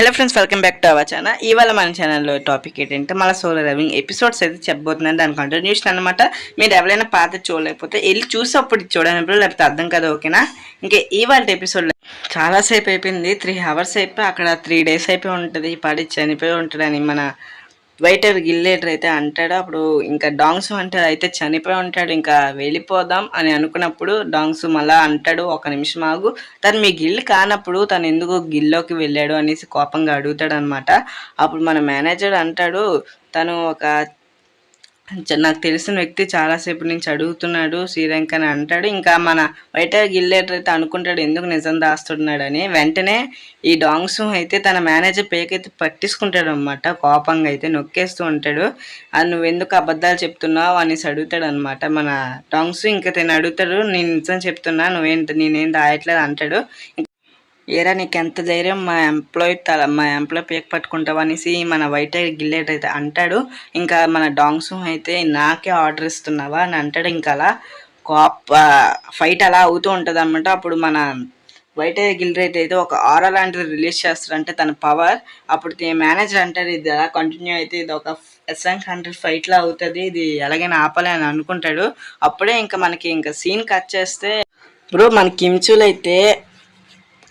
Hello friends welcome back to our channel ఇవాళ మన ఛానల్లో టాపిక్ ఏంటంటే మన సోలో రవింగ్ ఎపిసోడ్స్ అయితే చెప్పబోతున్నాను. దాని కంటిన్యూషన్ అనమాట మీరు ఎవరైనా పాత చూడలేకపోతే వెళ్ళి చూసి అప్పుడు చూడనప్పుడు లేకపోతే అర్థం కదా ఓకేనా? ఇంకా ఇవాళ ఎపిసోడ్లో చాలాసేపు అయిపోయింది. త్రీ అవర్స్ అయిపోయి అక్కడ త్రీ డేస్ అయిపోయి ఉంటుంది. పడి చనిపోయి ఉంటుందని మన వెయిటర్ గిల్లేటర్ అయితే అంటాడు అప్పుడు ఇంకా డాంగ్స్ అంటాడు అయితే చనిపోయి ఉంటాడు ఇంకా వెళ్ళిపోదాం అని అనుకున్నప్పుడు డాంగ్స్ మళ్ళా అంటాడు ఒక నిమిషం ఆగు. తను మీ గిల్లు కానప్పుడు తను ఎందుకు గిల్లోకి వెళ్ళాడు అనేసి కోపంగా అడుగుతాడు అనమాట అప్పుడు మన మేనేజర్ అంటాడు తను ఒక నాకు తెలిసిన వ్యక్తి చాలాసేపు నుంచి అడుగుతున్నాడు శ్రీరంక్ అని అంటాడు. ఇంకా మన బయట గిల్లేటర్ అయితే అనుకుంటాడు ఎందుకు నిజం దాస్తున్నాడని. వెంటనే ఈ డాంగ్స్ అయితే తన మేనేజర్ పేకైతే పట్టించుకుంటాడు అనమాట కోపంగా అయితే నొక్కేస్తూ ఉంటాడు. అది నువ్వు ఎందుకు అబద్ధాలు చెప్తున్నావు? అనేసి అడుగుతాడు అనమాట మన డాంగ్స్ ఇంకా తను అడుగుతాడు నేను నిజం చెప్తున్నా నువ్వేంటి నేనేం దాయట్లేదు అంటాడు. ఏరా నీకు ఎంత ధైర్యం? మా ఎంప్లాయ్ తల మా ఎంప్లాయ్ పేక్ పట్టుకుంటావు అనేసి మన వైట్ గిల్లెట్ అయితే అంటాడు. ఇంకా మన డాంగ్స్ అయితే నాకే ఆర్డర్ ఇస్తున్నావా? అని అంటాడు. ఇంకా అలా కాప్ ఫైట్ అలా అవుతూ ఉంటుంది అనమాట అప్పుడు మన వైట్ గిల్రేట్ అయితే ఒక ఆరా లాంటిది రిలీజ్ చేస్తాడు అంటే తన పవర్. అప్పుడు మేనేజర్ అంటారు ఇది అలా కంటిన్యూ అయితే ఇది ఒక ఎస్ఎన్ హండ్రెడ్ ఫైట్లా అవుతుంది. ఇది ఎలాగైనా ఆపాలి అని అనుకుంటాడు. అప్పుడే ఇంకా మనకి ఇంకా సీన్ కట్ చేస్తే బ్రో మన కిమ్చులు అయితే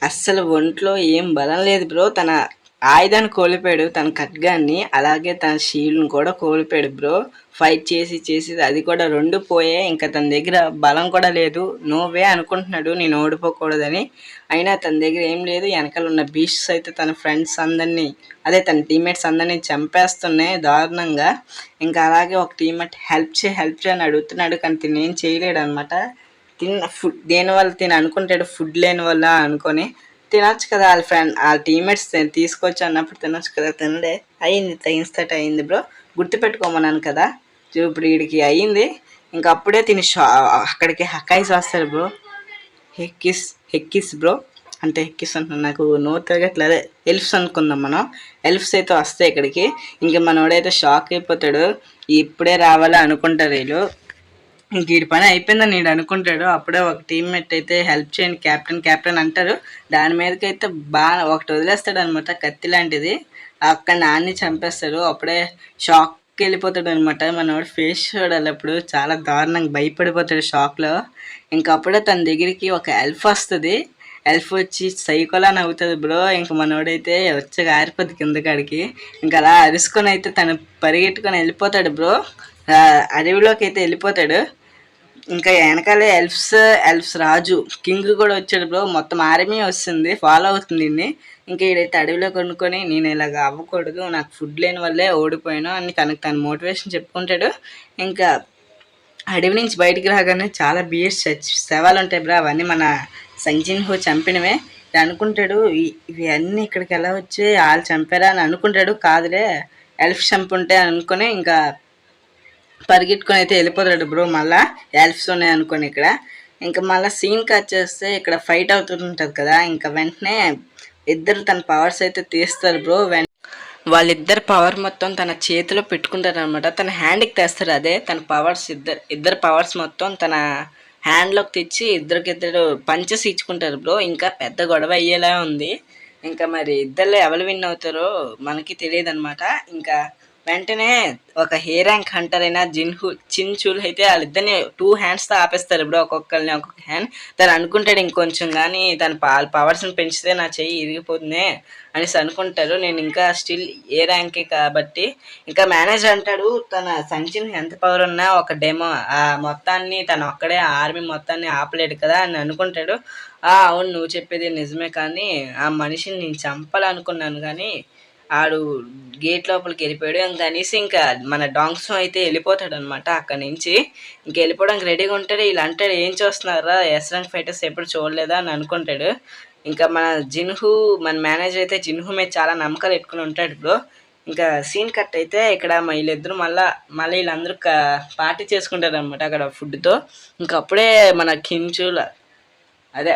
అస్సలు ఒంట్లో ఏం బలం లేదు బ్రో. తన ఆయుధాన్ని కోల్పోయాడు తన ఖడ్గాన్ని అలాగే తన షీల్డ్ని కూడా కోల్పోయాడు బ్రో. ఫైట్ చేసి చేసి అది కూడా రెండు పోయే ఇంకా తన దగ్గర బలం కూడా లేదు. నోవే అనుకుంటున్నాడు నేను ఓడిపోకూడదని. అయినా తన దగ్గర ఏం లేదు వెనకాల ఉన్న బీస్ట్స్ అయితే తన ఫ్రెండ్స్ అందరినీ అదే తన టీమేట్స్ అందరినీ చంపేస్తున్నాయి దారుణంగా. ఇంకా అలాగే ఒక టీమేట్ హెల్ప్ చే హెల్ప్ చేయని అడుగుతున్నాడు కానీ తిని చేయలేడు అనమాట తిన్న ఫుడ్ దేనివల్ల తిని అనుకుంటాడు ఫుడ్ లేని వల్ల అనుకొని తినొచ్చు కదా వాళ్ళ ఫ్రెండ్ వాళ్ళ టీమ్మేట్స్ తీసుకొచ్చి అన్నప్పుడు తినొచ్చు కదా తినడే. అయింది తగినస్తట అయింది బ్రో. గుర్తుపెట్టుకోమన్నాను కదా. ఇప్పుడు వీడికి అయ్యింది ఇంకా అప్పుడే తిని షా అక్కడికి హకాయిస్ వస్తాడు బ్రో. హెక్కిస్ హెక్కిస్ బ్రో. అంటే హెక్కిస్ అంటున్నా నాకు నోరు తిరగట్లేదు. ఎల్ఫ్స్ అనుకుందాం మనం. ఎల్ఫ్స్ అయితే వస్తాయి ఇక్కడికి. ఇంకా మనోడైతే షాక్ అయిపోతాడు. ఇప్పుడే రావాలా అనుకుంటారు వీళ్ళు. ఇంక వీడి పని అయిపోయిందని నేను అనుకుంటాడు. అప్పుడే ఒక టీమ్మేట్ అయితే హెల్ప్ చేయండి క్యాప్టెన్ క్యాప్టెన్ అంటారు. దాని మీదకి అయితే బాగా ఒకటి వదిలేస్తాడు అనమాట కత్తి లాంటిది. అక్కడ నాన్ని చంపేస్తాడు. అప్పుడే షాక్కి వెళ్ళిపోతాడు అనమాట మనవాడు ఫేస్ చూడాలి అప్పుడు. చాలా దారుణంగా భయపడిపోతాడు షాక్లో ఇంకా అప్పుడే తన దగ్గరికి ఒక ఎల్ఫ్ వస్తుంది. ఎల్ఫ్ వచ్చి సైకోలా నవ్వుతుంది బ్రో. ఇంక మనోడైతే వచ్చి ఆరిపోద్ది కింద కాడికి. ఇంకా అలా అరుసుకొని అయితే తను పరిగెట్టుకొని వెళ్ళిపోతాడు బ్రో. అడవిలోకి అయితే వెళ్ళిపోతాడు. ఇంకా వెనకాలే ఎల్ఫ్స్ ఎల్ఫ్స్ రాజు. కింగ్ కూడా వచ్చాడు బ్రో మొత్తం ఆర్మీ వస్తుంది. ఫాలో అవుతుంది ఇంకా ఈడైతే అడవిలో కొనుక్కొని నేను ఇలాగ అవ్వకూడదు. నాకు ఫుడ్ లేని వల్లే ఓడిపోయాను. అని తనకు తన మోటివేషన్ చెప్పుకుంటాడు. ఇంకా అడవి నుంచి బయటికి రాగానే చాలా బియర్స్ చచ్చి శవాలు ఉంటాయి బ్రా అవన్నీ మన సంజిన్ హో చంపినవే. అనుకుంటాడు "ఇ- ఇక్కడికి ఎలా వచ్చి వాళ్ళు చంపారా అని అనుకుంటాడు. కాదులే ఎల్ఫ్ చంపుంటే అనుకుని ఇంకా పరిగెట్టుకొని అయితే వెళ్ళిపోతాడు బ్రో మళ్ళా. ఎల్ఫ్స్ ఉన్నాయి అనుకోని ఇక్కడ. ఇంకా మళ్ళీ సీన్ కట్ చేస్తే ఇక్కడ ఫైట్ అవుతుంటుంది కదా. ఇంకా వెంటనే ఇద్దరు తన పవర్స్ అయితే తీస్తారు బ్రో. వెం వాళ్ళిద్దరు పవర్ మొత్తం తన చేతిలో పెట్టుకుంటారు అనమాట తన హ్యాండ్కి తెస్తారు అదే. తన పవర్స్ ఇద్దరు ఇద్దరు పవర్స్ మొత్తం తన హ్యాండ్లోకి తెచ్చి ఇద్దరికిద్దరు పంచెస్ ఇచ్చుకుంటారు బ్రో. ఇంకా పెద్ద గొడవ అయ్యేలా ఉంది. ఇంకా మరి ఇద్దరు ఎవరు విన్ అవుతారో మనకి తెలియదు అనమాట ఇంకా వెంటనే ఒక హెయిర్ ర్యాంక్ హంటర్ అయినా జిన్హు చిన్ చూల్ అయితే వాళ్ళిద్దరిని టూ హ్యాండ్స్తో ఆపేస్తారు. ఇప్పుడు ఒక్కొక్కరిని ఒక్కొక్క హ్యాండ్. తను అనుకుంటాడు ఇంకొంచెం కానీ తన పవర్స్ని పెంచితే నా చెయ్యి ఇరిగిపోతుంది అనేసి అనుకుంటారు. నేను ఇంకా స్టిల్ ఏ ర్యాంకే కాబట్టి. ఇంకా మేనేజర్ అంటాడు తన సంచిన్ ఎంత పవర్ ఉన్నా ఒక డెమో ఆ మొత్తాన్ని తను ఒక్కడే ఆర్మీ మొత్తాన్ని ఆపలేడు కదా అని అనుకుంటాడు. "ఆ, అవును నువ్వు చెప్పేది నిజమే కానీ ఆ మనిషిని నేను చంపాలనుకున్నాను కానీ ఆడు గేట్ లోపలికి వెళ్ళిపోయాడు. ఇంకా అనేసి ఇంకా మన డాంగ్స్ అయితే వెళ్ళిపోతాడు అనమాట అక్కడి నుంచి. ఇంక వెళ్ళిపోవడానికి రెడీగా ఉంటాడు. వీళ్ళు అంటాడు ఏం చూస్తున్నారా ఎస్ ఫైటర్స్ ఎప్పుడు చూడలేదా? అని అనుకుంటాడు. ఇంకా మన జిన్హు మన మేనేజర్ అయితే జిన్హు మీద చాలా నమ్మకాలు పెట్టుకుని ఉంటాడు ఇప్పుడు ఇంకా సీన్ కట్ అయితే ఇక్కడ మా వీళ్ళిద్దరు మళ్ళా మళ్ళీ వీళ్ళందరూ పార్టీ చేసుకుంటారు అనమాట అక్కడ ఫుడ్తో ఇంకా అప్పుడే మన కించుల అదే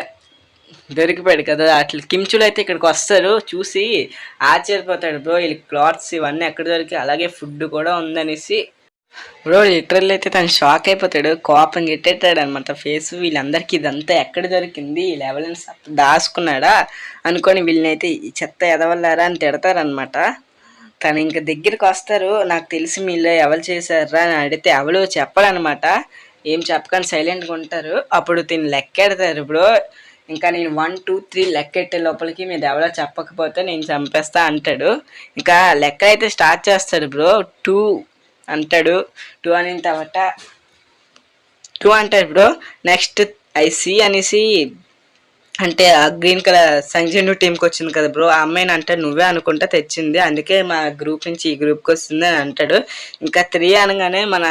దొరికిపోయాడు కదా. అట్లా కిమ్చులు అయితే ఇక్కడికి వస్తారు. చూసి ఆశ్చర్యపోతాడు. బ్రో వీళ్ళ క్లాత్స్ ఇవన్నీ ఎక్కడ దొరికి అలాగే ఫుడ్ కూడా ఉందనేసి. బ్రో లిటరల్ అయితే తను షాక్ అయిపోతాడు. కోపం గెట్టేటాడు అనమాట ఫేస్ వీళ్ళందరికీ ఇదంతా ఎక్కడ దొరికింది? ఈ లెవెల్ దాచుకున్నాడా? అనుకొని వీళ్ళనైతే ఈ చెత్త ఎదవల్లారా అని తిడతారనమాట తను ఇంకా దగ్గరికి వస్తారు. నాకు తెలిసి మీలో ఎవరు చేశారా అని అడిగితే ఎవరు? చెప్పడనమాట ఏం చెప్పకుండా సైలెంట్గా ఉంటారు. అప్పుడు తిని లెక్కెడతారు. బ్రో ఇంకా నేను వన్ టూ త్రీ లెక్కెట్టే లోపలికి మీరు ఎవరో చెప్పకపోతే నేను చంపేస్తా అంటాడు. ఇంకా లెక్క అయితే స్టార్ట్ చేస్తాడు బ్రో. టూ అంటాడు. టూ అని తర్వాత టూ అంటాడు బ్రో. నెక్స్ట్ ఐసి అనేసి అంటే ఆ గ్రీన్ కలర్ సంజయ్ టీంకి వచ్చింది కదా బ్రో. ఆ అమ్మాయిని అంటే నువ్వే అనుకుంటా తెచ్చింది. అందుకే మా గ్రూప్ నుంచి ఈ గ్రూప్కి వస్తుంది అని అంటాడు. ఇంకా త్రీ అనగానే మన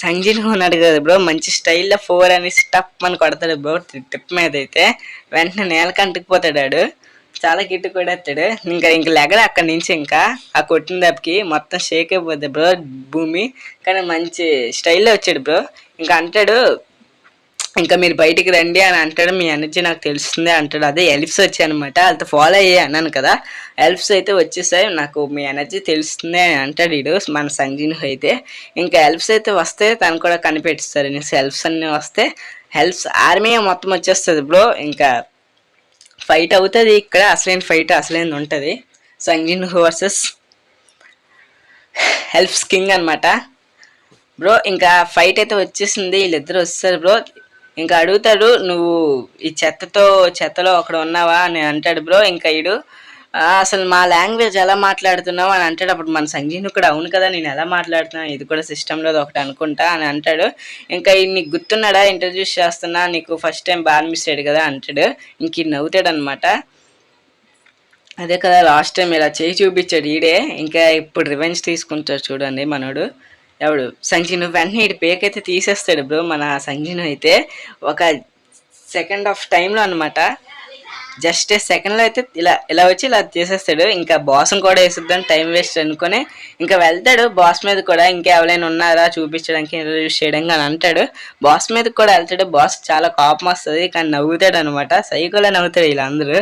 సంజయ్ ఉన్నాడు కదా బ్రో మంచి స్టైల్లో ఫోర్ అని స్టప్ అని కొడతాడు బ్రో ట్రిప్ మీద అయితే. వెంటనే నేలకి అంటుకుపోతాడు చాలా గిట్టు కొడేస్తాడు ఇంకా ఇంక లెగడు అక్కడి నుంచి ఇంకా. ఆ కొట్టిన దెబ్బకి మొత్తం షేక్ అయిపోద్ది బ్రో భూమి. కానీ మంచి స్టైల్లో వచ్చాడు బ్రో. ఇంకా అంటాడు ఇంకా మీరు బయటికి రండి అని అంటాడు. మీ ఎనర్జీ నాకు తెలుస్తుంది అంటాడు. అదే ఎలిప్స్ వచ్చాయి అనమాట వాళ్ళతో ఫాలో అయ్యే అన్నాను కదా. ఎల్ఫ్స్ అయితే వచ్చేసాయి. నాకు మీ ఎనర్జీ తెలుస్తుంది అని అంటాడు ఇడు మన సంజీన్ అయితే. ఇంకా ఎల్ఫ్స్ అయితే వస్తే తను కూడా కనిపెట్టిస్తారు నేను ఎల్ఫ్స్ అన్నీ వస్తే హెల్ప్స్ ఆర్మీ మొత్తం వచ్చేస్తుంది బ్రో. ఇంకా ఫైట్ అవుతుంది ఇక్కడ. అసలైన ఫైట్ అసలైన ఉంటుంది. సంజీన్ వర్సెస్ హెల్ప్స్ కింగ్ అనమాట బ్రో ఇంకా ఫైట్ అయితే వచ్చేసింది. వీళ్ళిద్దరు వస్తారు బ్రో. ఇంకా అడుగుతాడు నువ్వు ఈ చెత్తతో చెత్తలో అక్కడ ఉన్నావా? అని అంటాడు బ్రో. ఇంకా ఇడు అసలు మా లాంగ్వేజ్ ఎలా మాట్లాడుతున్నావు? అని అంటాడు. అప్పుడు మన సంజీను కూడా అవును కదా నేను ఎలా మాట్లాడుతున్నాను? ఇది కూడా సిస్టంలో ఒకటి అనుకుంటా అని అంటాడు. ఇంకా ఈ నీకు గుర్తున్నాడా? ఇంట్రడ్యూస్ చేస్తున్నా నీకు ఫస్ట్ టైం బాగా మిస్ అయ్యాడు కదా అంటాడు. ఇంక ఈ నవ్వుతాడు అనమాట అదే కదా లాస్ట్ టైం ఇలా చేయి చూపించాడు ఈడే. ఇంకా ఇప్పుడు రివెంజ్ తీసుకుంటాడు చూడండి మనోడు. ఎవడు సంజీను వెంటనే ఇటు పేకైతే అయితే తీసేస్తాడు బ్రో మన సంజీను అయితే ఒక సెకండ్ ఆఫ్ టైంలో అనమాట జస్ట్ సెకండ్లో అయితే ఇలా ఇలా వచ్చి ఇలా చేసేస్తాడు ఇంకా బాస్ని కూడా వేసిద్దాం టైం వేస్ట్ అనుకొని. ఇంకా వెళ్తాడు. బాస్ మీద కూడా ఇంకా ఎవరైనా ఉన్నారా చూపించడానికి ఇంట్రడ్యూస్ చేయడానికి అని అంటాడు. బాస్ మీద కూడా వెళ్తాడు. బాస్ చాలా కోపం వస్తుంది కానీ నవ్వుతాడు అనమాట సైకోలో నవ్వుతాడు వీళ్ళందరూ.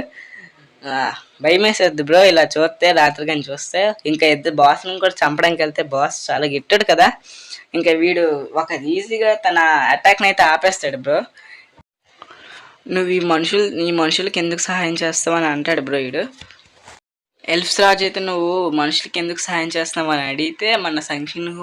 అందరూ భయం వేసేద్ది బ్రో ఇలా చూస్తే రాత్రి కానీ చూస్తే. ఇంకా ఇద్దరు బాస్ని కూడా చంపడానికి వెళ్తే బాస్ చాలా గిట్టాడు కదా. ఇంకా వీడు ఒక ఈజీగా తన అటాక్ని అయితే ఆపేస్తాడు బ్రో. నువ్వు ఈ మనుషులు ఈ మనుషులకి ఎందుకు సహాయం చేస్తావు అని అంటాడు బ్రో వీడు. ఎల్ఫ్స్ రాజు అయితే నువ్వు మనుషులకి ఎందుకు సహాయం చేస్తున్నావు అని అడిగితే మన సంఖ్యను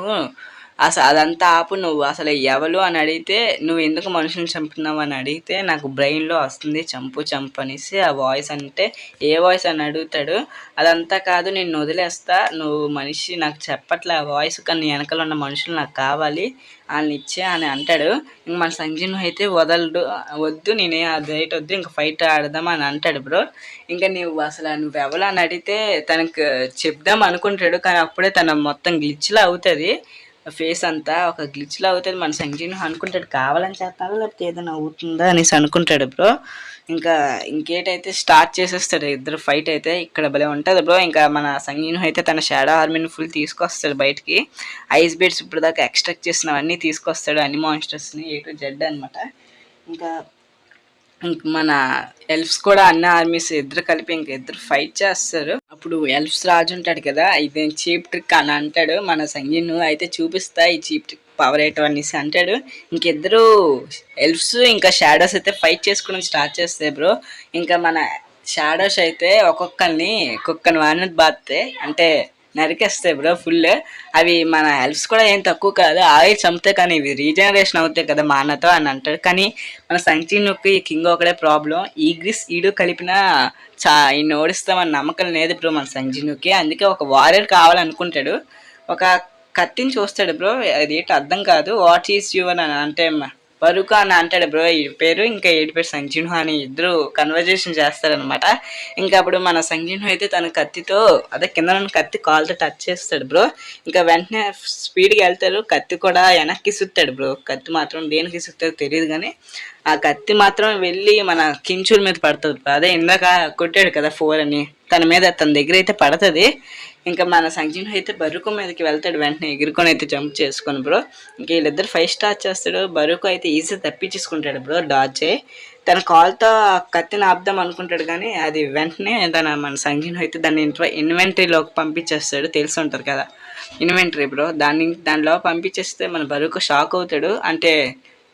అసలు అదంతా ఆపు నువ్వు. అసలు ఎవరు అని అడిగితే నువ్వు ఎందుకు మనుషులను చంపుతున్నావు? అని అడిగితే నాకు బ్రెయిన్లో వస్తుంది చంపు చంపు అనేసి ఆ వాయిస్ అంటే ఏ వాయిస్ అని అడుగుతాడు. అదంతా కాదు నేను వదిలేస్తా. నువ్వు మనిషి నాకు చెప్పట్లే ఆ వాయిస్ కానీ వెనకాల ఉన్న మనుషులు నాకు కావాలి. వాళ్ళని ఇచ్చే అని అంటాడు. ఇంక మన సంజీవ్ అయితే వదలడు వద్దు నేనే ఆ డైట్ వద్దు ఇంక ఫైట్ ఆడదాం అని అంటాడు బ్రో. ఇంకా నువ్వు అసలు నువ్వు ఎవరు అని అడిగితే తనకు చెప్దాం అనుకుంటాడు కానీ అప్పుడే తన మొత్తం గ్లిచ్లా అవుతుంది. ఫేస్ అంతా ఒక గ్లిచ్లో అవుతుంది. మన సంజీవ్ అనుకుంటాడు కావాలని చేస్తాను లేకపోతే ఏదైనా అవుతుందా అనేసి అనుకుంటాడు బ్రో. ఇంకా ఇంకేటైతే స్టార్ట్ చేసేస్తాడు. ఇద్దరు ఫైట్ అయితే ఇక్కడ భలే ఉంటుంది బ్రో. ఇంకా మన సంగీను అయితే తన షాడో ఆర్మీని ఫుల్ తీసుకొస్తాడు బయటికి. ఐస్ బీడ్స్ ఇప్పుడు దాకా ఎక్స్ట్రాక్ట్ చేసినవన్నీ తీసుకొస్తాడు. అన్ని మాన్స్టర్స్ని ఏ టు జెడ్ అనమాట ఇంకా ఇంక మన ఎల్ఫ్స్ కూడా అన్న ఆర్మీస్ ఇద్దరు కలిపి ఇంక ఇద్దరు ఫైట్ చేస్తారు. అప్పుడు ఎల్ఫ్స్ రాజు ఉంటాడు కదా ఇది చీప్ ట్రిక్ అని అంటాడు. మన సంజీన్ అయితే చూపిస్తా ఈ చీప్ ట్రిక్ పవర్ ఏటో అనేసి అంటాడు. ఇంకిద్దరు ఎల్ఫ్స్ ఇంకా షాడోస్ అయితే ఫైట్ చేసుకోవడం స్టార్ట్ చేస్తాయి బ్రో ఇంకా మన షాడోస్ అయితే ఒక్కొక్కరిని కుక్కని వాడిని బాస్తే అంటే నరికేస్తాయి బ్రో ఫుల్ అవి మన హెల్ప్స్ కూడా ఏం తక్కువ కాదు. ఆయిల్ చంపుతాయి కానీ ఇవి రీజనరేషన్ అవుతాయి కదా మానతో అని అంటాడు. కానీ మన సంచీనుకి కింగ్ ఒకడే ప్రాబ్లం ఈ గ్రీస్ ఈడు కలిపిన చా ఈయన ఓడిస్తామని నమ్మకం లేదు బ్రో మన సంజీనుకి అందుకే ఒక వారియర్ కావాలనుకుంటాడు. ఒక కత్తిని చూస్తాడు బ్రో. అది అర్థం కాదు. వాట్ ఈస్ యూ అని అంటే వరుక అని అంటాడు బ్రో ఈ పేరు ఇంకా ఏడు పేరు సంజీను అని ఇద్దరు కన్వర్జేషన్ చేస్తారనమాట ఇంకా అప్పుడు మన సంజీను అయితే తన కత్తితో అదే కింద కత్తి కాల్తో టచ్ చేస్తాడు బ్రో. ఇంకా వెంటనే స్పీడ్గా వెళ్తారు కత్తి కూడా వెనక్కి సుత్తాడు బ్రో. కత్తి మాత్రం దేనికి సుత్తాడో తెలియదు కానీ ఆ కత్తి మాత్రం వెళ్ళి మన కించుల మీద పడుతుంది అదే ఇందాక కొట్టాడు కదా ఫోర్ అని. తన మీద తన దగ్గర అయితే పడుతుంది. ఇంకా మన సంజీవ్ అయితే బరుకు మీదకి వెళ్తాడు వెంటనే ఎగురుకొని అయితే జంప్ చేసుకొని బ్రో ఇంకా వీళ్ళిద్దరు ఫైవ్ స్టార్ చేస్తాడు. బరుకు అయితే ఈజీ తప్పించేసుకుంటాడు బ్రో డాచే తన కాల్తో కత్తిని ఆపుదాం అనుకుంటాడు కానీ అది వెంటనే తన మన సంజీవ్ అయితే దాన్ని ఇన్వ ఇన్వెంటరీలోకి పంపించేస్తాడు. తెలిసి ఉంటారు కదా. ఇన్వెంటరీ బ్రో దాన్ని దానిలో పంపించేస్తే మన బరుకు షాక్ అవుతాడు. అంటే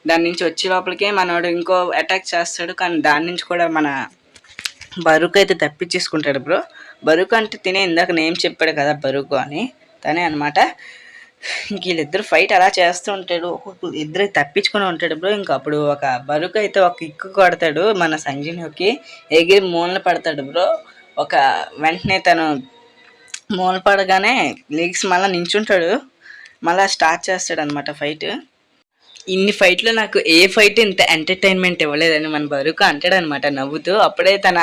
దాని నుంచి వచ్చే లోపలికే మనోడు ఇంకో అటాక్ చేస్తాడు. కానీ దాని నుంచి కూడా మన బరుకు అయితే తప్పించేసుకుంటాడు బ్రో. బరుకు అంటే తినే ఇందాక నేమ్ చెప్పాడు కదా బరుకు అని. తనే అనమాట ఇంక వీళ్ళిద్దరు ఫైట్ అలా చేస్తూ ఉంటాడు. ఇద్దరు తప్పించుకుని ఉంటాడు బ్రో. ఇంక అప్పుడు ఒక బరుకు అయితే ఒక ఇక్కు కొడతాడు మన సంజీవ్కి. ఎగిరి మూలన పడతాడు బ్రో. ఒక వెంటనే తను మూల పడగానే లీగ్స్ మళ్ళీ నించుంటాడు. మళ్ళీ స్టార్ట్ చేస్తాడు అనమాట ఫైట్. ఇన్ని ఫైట్లో నాకు ఏ ఫైట్ ఇంత ఎంటర్టైన్మెంట్ ఇవ్వలేదని మన బరుకు అంటాడు అనమాట నవ్వుతూ. అప్పుడే తన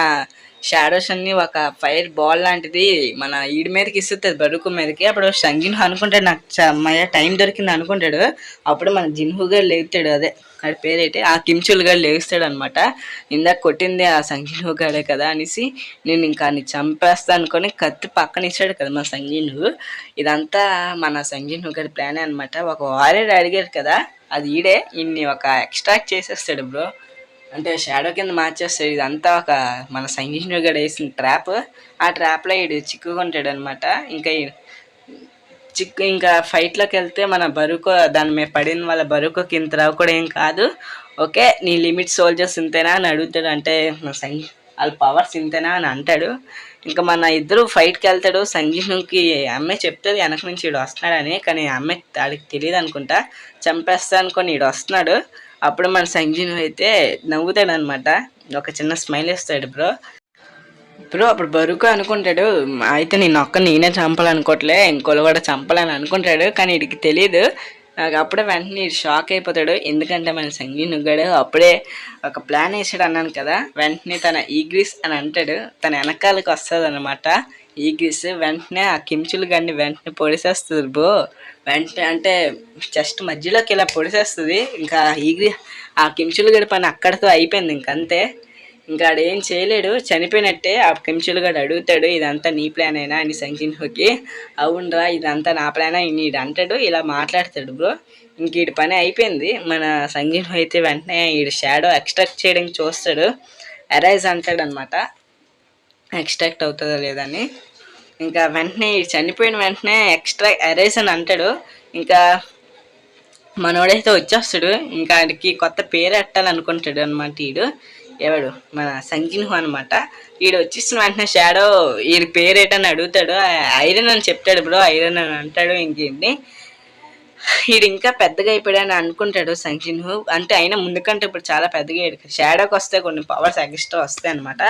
షాడోస్ అన్ని ఒక ఫైర్ బాల్ లాంటిది మన ఈడి మీదకి ఇస్తుంది బరుకు మీదకి. అప్పుడు సంజిన్ అనుకుంటాడు నాకు చ- టైం దొరికింది అనుకుంటాడు. అప్పుడు మన జిన్హు గారు లేగుతాడు అదే వాడి పేరేంటి? ఆ కిమ్చుల్ గారు లేగుస్తాడు అనమాట ఇందాక కొట్టింది ఆ సంజీను గాడే కదా అనేసి నేను ఇంకా నీ చంపేస్తా అనుకొని కత్తి పక్కన ఇచ్చాడు కదా మన సంజీను ఇదంతా మన సంజీను గారి ప్లానే అనమాట ఒక వారియర్ అడిగారు కదా అది ఈడే. ఇన్ని ఒక ఎక్స్ట్రాక్ట్ చేసేస్తాడు బ్రో. అంటే షాడో కింద మార్చేస్తాడు. ఇదంతా ఒక మన సంగీష్ణు గడ వేసిన ట్రాప్ ఆ ట్రాప్లో ఈడు చిక్కుకుంటాడు అనమాట ఇంకా ఈ- చిక్కు ఇంకా ఫైట్లోకి వెళ్తే మన బరుకు దాని మీద పడిన వాళ్ళ బరుకుకి ఇంత రావు కూడా ఏం కాదు. ఓకే నీ లిమిట్ సోల్జర్స్ ఇంతేనా అని అడుగుతాడు. అంటే మన సంగీ వాళ్ళ పవర్స్ ఇంతేనా అని అంటాడు. ఇంకా మన ఇద్దరు ఫైట్కి వెళ్తాడు. సంజీవ్కి అమ్మాయి చెప్తుంది. వెనక నుంచి వీడు వస్తున్నాడని. కానీ అమ్మాయి ఆడికి తెలియదు అనుకుంటా. చంపేస్తా అనుకొని వీడు వస్తున్నాడు. అప్పుడు మన సంజీవ్ అయితే నవ్వుతాడు అనమాట ఒక చిన్న స్మైల్ ఇస్తాడు బ్రో. బ్రో అప్పుడు బరుకు అనుకుంటాడు అయితే నేను ఒక్క నేనే చంపాలనుకోవట్లే ఇంకోళ్ళు కూడా చంపాలని అనుకుంటాడు కానీ వీడికి తెలియదు నాకు అప్పుడే వెంటనే షాక్ అయిపోతాడు. ఎందుకంటే మన సంగీ నుగ్గాడు అప్పుడే ఒక ప్లాన్ వేసాడు అన్నాను కదా. వెంటనే తన ఈగ్రీస్ అని అంటాడు. తన వెనకాలకి వస్తుంది అనమాట ఈగ్రీస్ వెంటనే ఆ కించులు గండి వెంటనే పొడిసేస్తుంది బ్రో. వెంటనే అంటే జస్ట్ మధ్యలోకి ఇలా పొడిసేస్తుంది. ఇంకా ఈగ్రీ ఆ కించులు గడి పని అక్కడితో అయిపోయింది ఇంకంతే ఇంకా ఏం చేయలేడు. చనిపోయినట్టే ఆ కిమ్చులు గడు అడుగుతాడు ఇదంతా నీ ప్లాన్ అయినా అని సంఖ్యకి అవునరా ఇదంతా నా ప్లానా? ఈడు అంటాడు. ఇలా మాట్లాడతాడు బ్రో. ఇంక ఈడి పని అయిపోయింది. మన సంగీతం అయితే వెంటనే ఈడు షాడో ఎక్స్ట్రాక్ట్ చేయడానికి చూస్తాడు. అరైజ్ అంటాడు అనమాట ఎక్స్ట్రాక్ట్ అవుతుందో అని. ఇంకా వెంటనే చనిపోయిన వెంటనే ఎక్స్ట్రా అరైజ్ అని అంటాడు. ఇంకా మనోడైతే వచ్చేస్తాడు. ఇంకా ఆడికి కొత్త పేరు పెట్టాలనుకుంటాడు అనమాట ఈడు. ఎవడు? మన సంజిన్హు అనమాట ఈడు వచ్చేసిన వెంటనే షాడో వీడి పేరు ఏంటని అడుగుతాడు ఐరన్ అని చెప్తాడు బ్రో ఐరన్ అని అంటాడు ఇంకేంటి. వీడు ఇంకా పెద్దగా అయిపోయాడని అనుకుంటాడు సంజిన్హు అంటే అయినా ముందుకంటే ఇప్పుడు చాలా పెద్దగా అయ్యాడు షాడోకి వస్తే కొన్ని పవర్స్ ఎక్స్ట్రా వస్తాయి అనమాట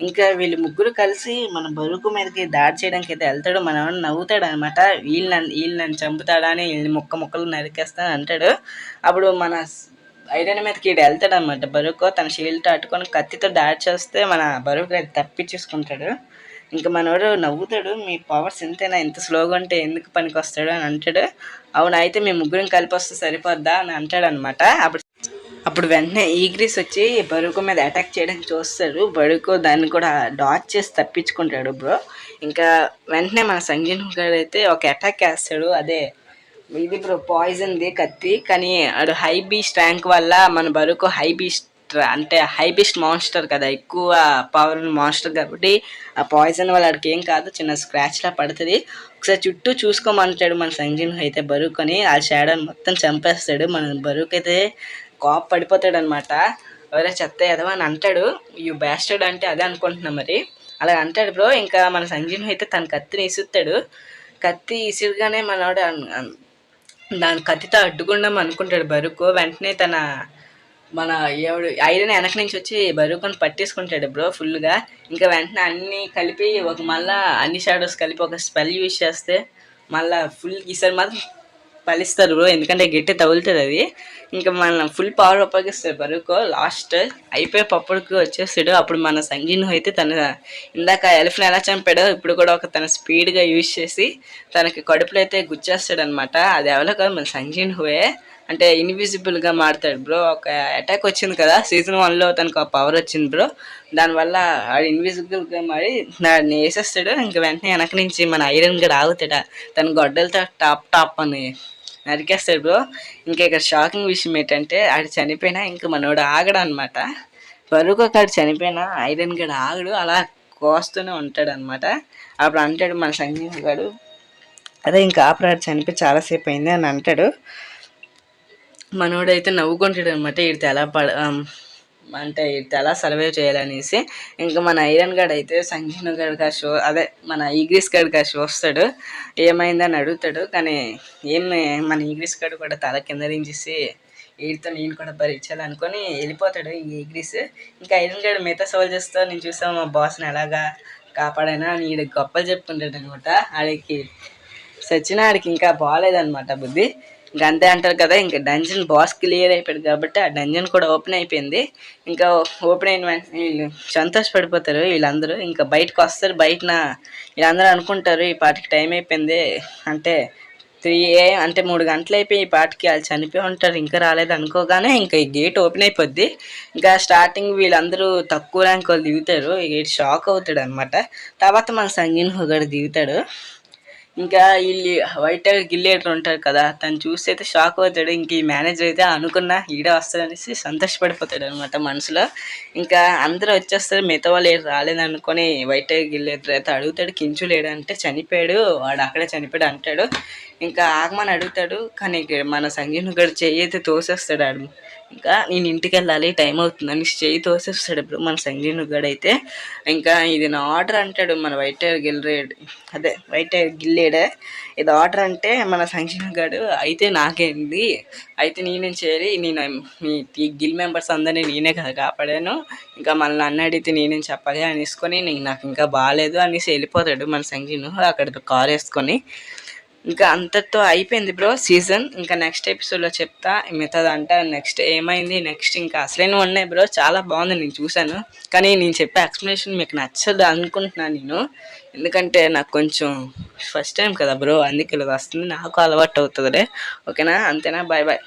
ఇంకా వీళ్ళు ముగ్గురు కలిసి మన బరుకు మీదకి దాడి చేయడానికి అయితే వెళ్తాడు. మన నవ్వుతాడు అనమాట వీళ్ళు వీళ్ళు నన్ను చంపుతాడా అని వీళ్ళని ముక్క ముక్కలు నరికేస్తాను అంటాడు. అప్పుడు మన ఐరన్ మీదకి వీడు వెళ్తాడు అనమాట బరుకు తన షీల్డ్ అట్టుకొని కత్తితో దాడి చేస్తే మన బరుకు అది తప్పించేసుకుంటాడు ఇంకా మనోడు నవ్వుతాడు. మీ పవర్స్ ఎంతైనా ఇంత స్లోగా ఉంటే ఎందుకు పనికి వస్తాడు? అని అంటాడు. అవును అయితే మేము ముగ్గురం కలిపి వస్తే సరిపోద్దా అని అంటాడు అనమాట అప్పుడు అప్పుడు వెంటనే ఈగ్రీస్ వచ్చి బరుకు మీద అటాక్ చేయడానికి చూస్తాడు. బరుకు దాన్ని కూడా డాచ్ చేసి తప్పించుకుంటాడు బ్రో ఇంకా వెంటనే మన సంగీన్ గారు అయితే ఒక అటాక్ వేస్తాడు. అదే ఇది బ్రో పాయిజన్ది కత్తి. కానీ అడు హై బీస్ట్ ర్యాంక్ వల్ల మన బరుకు హై బీస్ట్ అంటే హై బీస్ట్ మాన్స్టర్ కదా ఎక్కువ పవర్ మాన్స్టర్ కాబట్టి ఆ పాయిజన్ వల్ల అడికి ఏం కాదు చిన్న స్క్రాచ్లా పడుతుంది. ఒకసారి చుట్టూ చూసుకోమంటాడు మన సంజీన్ అయితే బరుకుని ఆ షాడోని మొత్తం చంపేస్తాడు. మన బరుకు అయితే కాప్ పడిపోతాడు అనమాట ఎవరే చెత్త ఎదవా అని అంటాడు. యూ బ్యాస్టర్డ్ అంటే అదే అనుకుంటున్నా మరి. అలా అంటాడు బ్రో. ఇంకా మన సంజీన్ అయితే తన కత్తిని ఇసుతాడు కత్తి ఇసురుగానే మనవాడు దాని కత్తితో అడ్డుకుందాం అనుకుంటాడు బరుకు వెంటనే తన మన ఎవడు ఐరన్ వెనక నుంచి వచ్చి బరుకుని పట్టేసుకుంటాడు బ్రో ఫుల్గా ఇంకా వెంటనే అన్నీ కలిపి ఒక మళ్ళా అన్ని షాడోస్ కలిపి ఒక స్పెల్ యూజ్ చేస్తే మళ్ళా ఫుల్ ఈసారి మాత్రం పలిస్తారు బ్రో ఎందుకంటే గట్టి తగులుతుంది అది. ఇంకా మన ఫుల్ పవర్ ఉపయోగిస్తాడు బరుకు లాస్ట్ అయిపోయే పప్పుడుకు వచ్చేస్తాడు. అప్పుడు మన సంజీన్ అయితే తన ఇందాక ఎలిఫ్ని ఎలా చంపాడో ఇప్పుడు కూడా ఒక తన స్పీడ్గా యూజ్ చేసి తనకి కడుపులో అయితే గుచ్చేస్తాడు అనమాట అది ఎవరో కాదు మన సంజీన్ హువే. అంటే ఇన్విజిబుల్గా మారుతాడు బ్రో. ఒక అటాక్ వచ్చింది కదా సీజన్ వన్లో తనకు ఆ పవర్ వచ్చింది బ్రో. దానివల్ల ఆడు ఇన్విజిబుల్గా మారి దాన్ని వేసేస్తాడు. ఇంకా వెంటనే వెనక నుంచి మన ఐరన్ గడ్ ఆగుతాడా? తన గొడ్డలతో టాప్ టాప్ అని నరికేస్తాడు బ్రో. ఇంకా ఇక్కడ షాకింగ్ విషయం ఏంటంటే ఆడు చనిపోయినా ఇంకా మనోడు ఆగడు అనమాట వరకు కాడు చనిపోయినా ఐరన్ గడ్ ఆగడు. అలా కోస్తూనే ఉంటాడు అనమాట అప్పుడు అంటాడు మన సంగీత గారు అదే ఇంకా ఆపరాడు చనిపోయి చాలాసేపు అయింది అని అంటాడు. మనోడైతే నవ్వుకుంటాడు అనమాట వీడితో ఎలా పడ అంటే వీడితో ఎలా సర్వే చేయాలనేసి. ఇంకా మన ఐరన్ గడ్ అయితే సంజీవ్ గడ్ షో అదే మన ఈగ్రీస్ గడ్ కా షో వస్తాడు. ఏమైందని అడుగుతాడు. కానీ ఏం మన ఈగ్రీస్ గడ్ కూడా తల కింద దించేసి వీడితో నేను కూడా భరించాలి అనుకొని వెళ్ళిపోతాడు ఈ ఈగ్రీస్. ఇంకా ఐరన్ గడ్ మిగతా సోల్జర్స్తో నేను చూసాను మా బాస్ని ఎలాగా కాపాడానా అని వీడికి గొప్పలు చెప్పుకుంటాడు అనమాట ఆడికి సచిన ఆడికి ఇంకా బాగాలేదన్నమాట బుద్ధి. అంతే అంటారు కదా ఇంకా డంజన్ బాస్ క్లియర్ అయిపోయాడు కాబట్టి ఆ డంజన్ కూడా ఓపెన్ అయిపోయింది. ఇంకా ఓపెన్ అయిన వీళ్ళు సంతోషపడిపోతారు వీళ్ళందరూ. ఇంకా బయటకు వస్తారు బయటన వీళ్ళందరూ అనుకుంటారు ఈ పాటికి టైం అయిపోయింది అంటే త్రీ ఏ అంటే మూడు గంటలు అయిపోయి ఈ పాటికి వాళ్ళు చనిపోయి ఉంటారు ఇంకా రాలేదు అనుకోగానే ఇంకా ఈ గేట్ ఓపెన్ అయిపోద్ది. ఇంకా స్టార్టింగ్ వీళ్ళందరూ తక్కువ ర్యాంక్ వాళ్ళు దిగుతారు ఈ గేట్ షాక్ అవుతాడు అనమాట తర్వాత మన సంగీన్ హుగడు దిగుతాడు. ఇంకా వీళ్ళు వైట్ గిల్లేటర్ ఉంటారు కదా తను చూసి అయితే షాక్ అవుతాడు. ఇంక ఈ మేనేజర్ అయితే అనుకున్న ఈడ వస్తాడనేసి సంతోషపడిపోతాడు అనమాట మనసులో. ఇంకా అందరూ వచ్చేస్తారు మిగతా వాళ్ళు రాలేదనుకొని వైట్ గిల్లేటర్ అయితే అడుగుతాడు. కించు లేడు అంటే చనిపోయాడు వాడు అక్కడే చనిపోయాడు అంటాడు. ఇంకా ఆగమని అడుగుతాడు కానీ మన సంగీతం గడు చెయ్యి అయితే తోసేస్తాడు ఆడు. ఇంకా నేను ఇంటికి వెళ్ళాలి టైం అవుతుంది అని చేయి తోసేస్తాడు ఇప్పుడు మన సంగీన్ గడైతే అయితే ఇంకా ఇది నా ఆర్డర్ అంటాడు మన వైట్ గిల్లేడ్ అదే వైట్ టైర్ గిల్లేడే ఇది ఆర్డర్ అంటే మన సంగీన్ గడు అయితే నాకేంది అయితే నేనేం చేయాలి నేను మీ ఈ గిల్ మెంబర్స్ అందరినీ నేనే కదా కాపాడాను. ఇంకా మళ్ళీ నన్ను అడిగితే నేనేం చెప్పాలి అనేసుకొని నేను నాకు ఇంకా బాగాలేదు అనేసి వెళ్ళిపోతాడు మన సంగీన్ అక్కడ కార్ వేసుకొని ఇంకా అంతటితో అయిపోయింది బ్రో సీజన్. ఇంకా నెక్స్ట్ ఎపిసోడ్లో చెప్తా. మిగతాది అంటే నెక్స్ట్ ఏమైంది నెక్స్ట్ ఇంకా అసలైన ఉన్నాయి బ్రో. చాలా బాగుంది నేను చూశాను. కానీ నేను చెప్పే ఎక్స్ప్లెనేషన్ మీకు నచ్చదు అనుకుంటున్నాను నేను. ఎందుకంటే నాకు కొంచెం ఫస్ట్ టైం కదా బ్రో అందుకే ఇలా వస్తుంది. నాకు అలవాటు అవుతుందిలే ఓకేనా? అంతేనా? Bye bye.